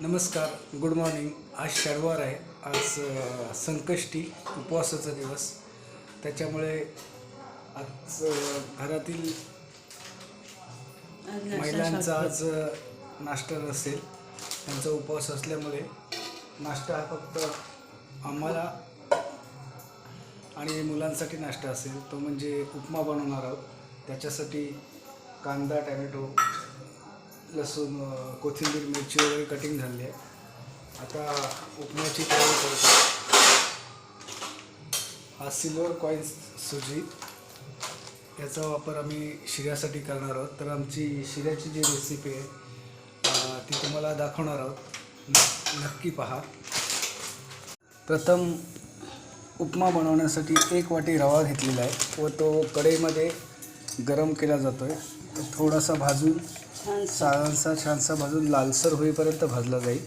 नमस्कार good morning आज शनिवार आहे. आज संकष्टी उपवासाचा दिवस. त्याच्यामुळे आज घरातील महिलांचा आज नाश्ता नसेल त्यांचा उपवास असल्यामुळे नाश्ता हा फक्त आम्हाला आणि मुलांसाठी नाश्ता असेल. तो म्हणजे उपमा बनवणार आहोत. त्याच्यासाठी कांदा टॅमॅटो लसूण कोथिंबीर मिरची वगैरे कटिंग झाली आहे. आता उपम्याची तयारी करतो. हा सिल्वर कॉईन्स सुजी. याचा वापर आम्ही शिऱ्यासाठी करणार आहोत. तर आमची शिऱ्याची जी रेसिपी आहे ती तुम्हाला दाखवणार आहोत. नक्की पहा. प्रथम उपमा बनवण्यासाठी एक वाटी रवा घेतलेला आहे व तो कढईमध्ये गरम केला जातो आहे थोडासा भाजून सारांसा छानसा भाजून लालसर होईपर्यंत भाजला जाईल.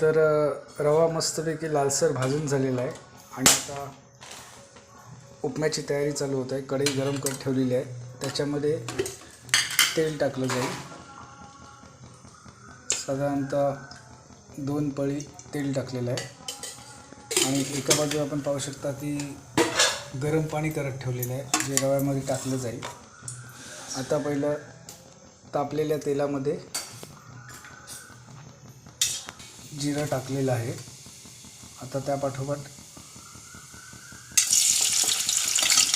तर रवा मस्तपैकी लालसर भाजून झालेला आहे. आणि आता उपम्याची तयारी चालू होत आहे. कढई गरम करत ठेवलेली आहे. त्याच्यामध्ये तेल टाकलं जाईल. साधारणतः दोन पळी तेल टाकलेलं आहे. आणि एका बाजू आपण पाहू शकता ती गरम पाणी करत ठेवलेलं आहे जे रव्यामध्ये टाकलं जाईल. आता पहिलं तापलेल्या तेलामध्ये जिरं टाकलेलं आहे. आता त्या पाठोपाठ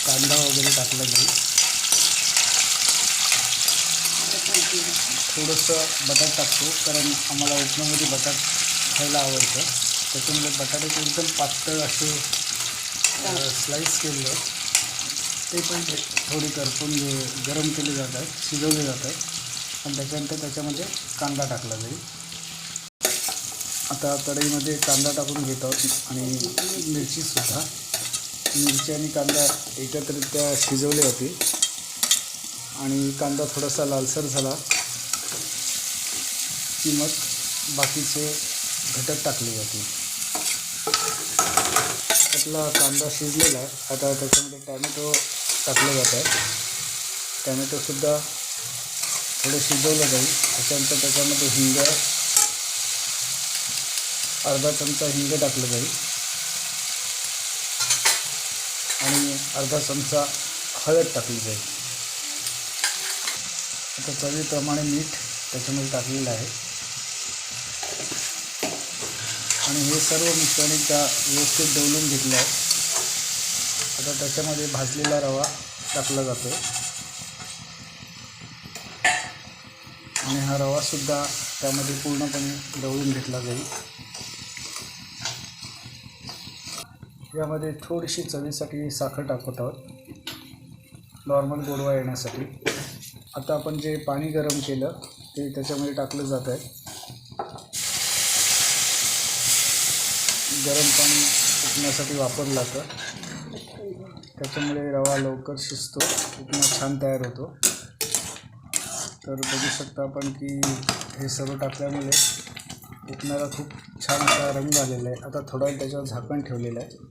कांदा वगैरे टाकला जाईल. थोडंसं बटाट टाकतो कारण आम्हाला उपमामध्ये बटाट खायला आवडतं. त्याच्यामुळे बटाट्याचे एकदम पातळ असे स्लाईस केलेलं ते पण ते थोडी करपून जे गरम केले जात आहेत शिजवले जात आहेत. आणि त्याच्यानंतर त्याच्यामध्ये कांदा टाकला जाईल. आता कढईमध्ये कांदा टाकून घेत आहोत आणि मिरचीसुद्धा मिरची आणि कांदा एकत्रित्या शिजवले होते आणि कांदा थोडासा लालसर झाला. की मग बाकीचे घटक टाकले जातील. आपला कांदा शिजलेला आहे. आता त्याच्यामध्ये टॅमॅटो टाकले जात आहे टॅमॅटोसुद्धा थोडं शिजवलं जाईल. त्याच्यानंतर त्याच्यामध्ये हिंग अर्धा चमचा हिंग टाकलं जाईल. आणि अर्धा चमचा हळद टाकली जाईल. आता चवीप्रमाणे मीठ त्याच्यामध्ये टाकलेलं आहे. आणि हे सर्व मिश्रण त्या व्यवस्थित डवलून घेतलं आहे. आता त्याच्यामध्ये भाजलेला रवा टाकला जातो. आणि हा रवासुद्धा त्यामध्ये पूर्णपणे डवळून घेतला जाईल. यामध्ये थोडीशी चवीसाठी साखर टाकत आहोत. नॉर्मल गोडवा येण्यासाठी. आता आपण जे पाणी गरम केलं ते त्याच्यामध्ये टाकलं जात आहे. गरम पाणी उकण्यासाठी वापरलं जातं. त्याच्यामुळे रवा लवकर शिजतो उपमा छान तयार होतो. तर बघू शकता आपण की हे सर्व टाकल्यामुळे उपम्याला खूप छान असा रंग आलेला आहे. आता थोडा त्याच्यावर झाकण ठेवलेलं आहे.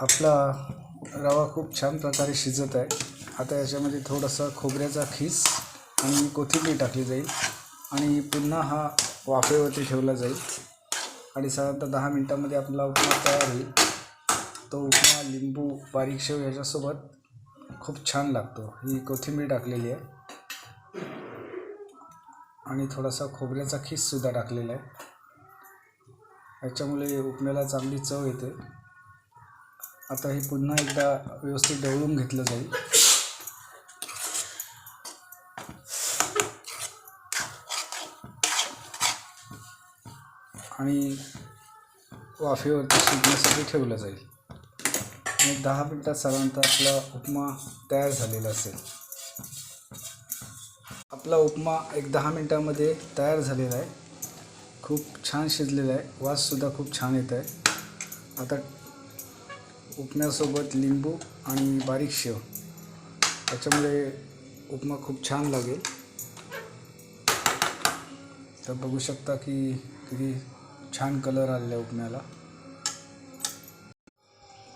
आपला रवा खूप छान प्रकारे शिजत आहे. आता याच्यामध्ये थोडासा खोबऱ्याचा खीस आणि कोथिंबीर टाकली जाईल आणि पुन्हा हा वाफेवरती ठेवला जाईल. आणि साधारणतः दहा मिनटामध्ये आपला उपमा तयार होईल. तो उपमा लिंबू बारीक शेव ह्याच्यासोबत खूप छान लागतो. ही कोथिंबीर टाकलेली आहे. आणि थोडासा खोबऱ्याचा खीससुद्धा टाकलेला आहे. याच्यामुळे उपम्याला चांगली चव येते. आता हे पुन्हा एकदा व्यवस्थित ढवळून घेतलं जाईल. आणि वाफेवरती शिजण्यासाठी ठेवलं जाईल. आणि दहा मिनटात साधारणतः आपला उपमा तयार झालेला असेल. आपला उपमा एक दहा मिनटामध्ये तयार झालेला आहे. खूप छान शिजलेला आहे. वाससुद्धा खूप छान येत आहे. आता उपम्यासोबत लिंबू आणि बारीक शेव. त्याच्यामुळे उपमा खूप छान लागेल. तर बघू शकता की किती छान कलर आलेला आहे उपम्याला.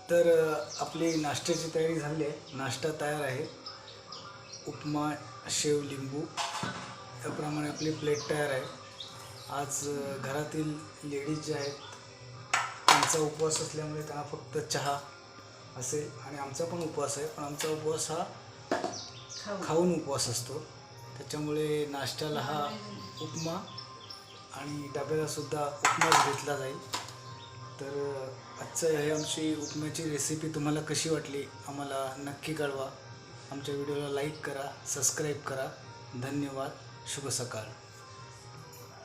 तर आपली नाश्त्याची तयारी झाली आहे. नाश्ता तयार आहे. उपमा शेव लिंबू याप्रमाणे आपली प्लेट तयार आहे. आज घरातील लेडीज ज्या आहेत त्यांचा उपवास असल्यामुळे त्यांना फक्त चहा असेल आणि आमचा पण उपवास आहे पण आमचा उपवास हा खाऊन. उपवास असतो. त्याच्यामुळे नाश्त्याला हा उपमा आणि डब्याला सुद्धा उपमाच घेतला जाईल. तर आजचं हे आमची उपम्याची रेसिपी तुम्हाला कशी वाटली आम्हाला नक्की कळवा. आमच्या व्हिडिओला लाईक करा सबस्क्राईब करा. धन्यवाद. शुभ सकाळ.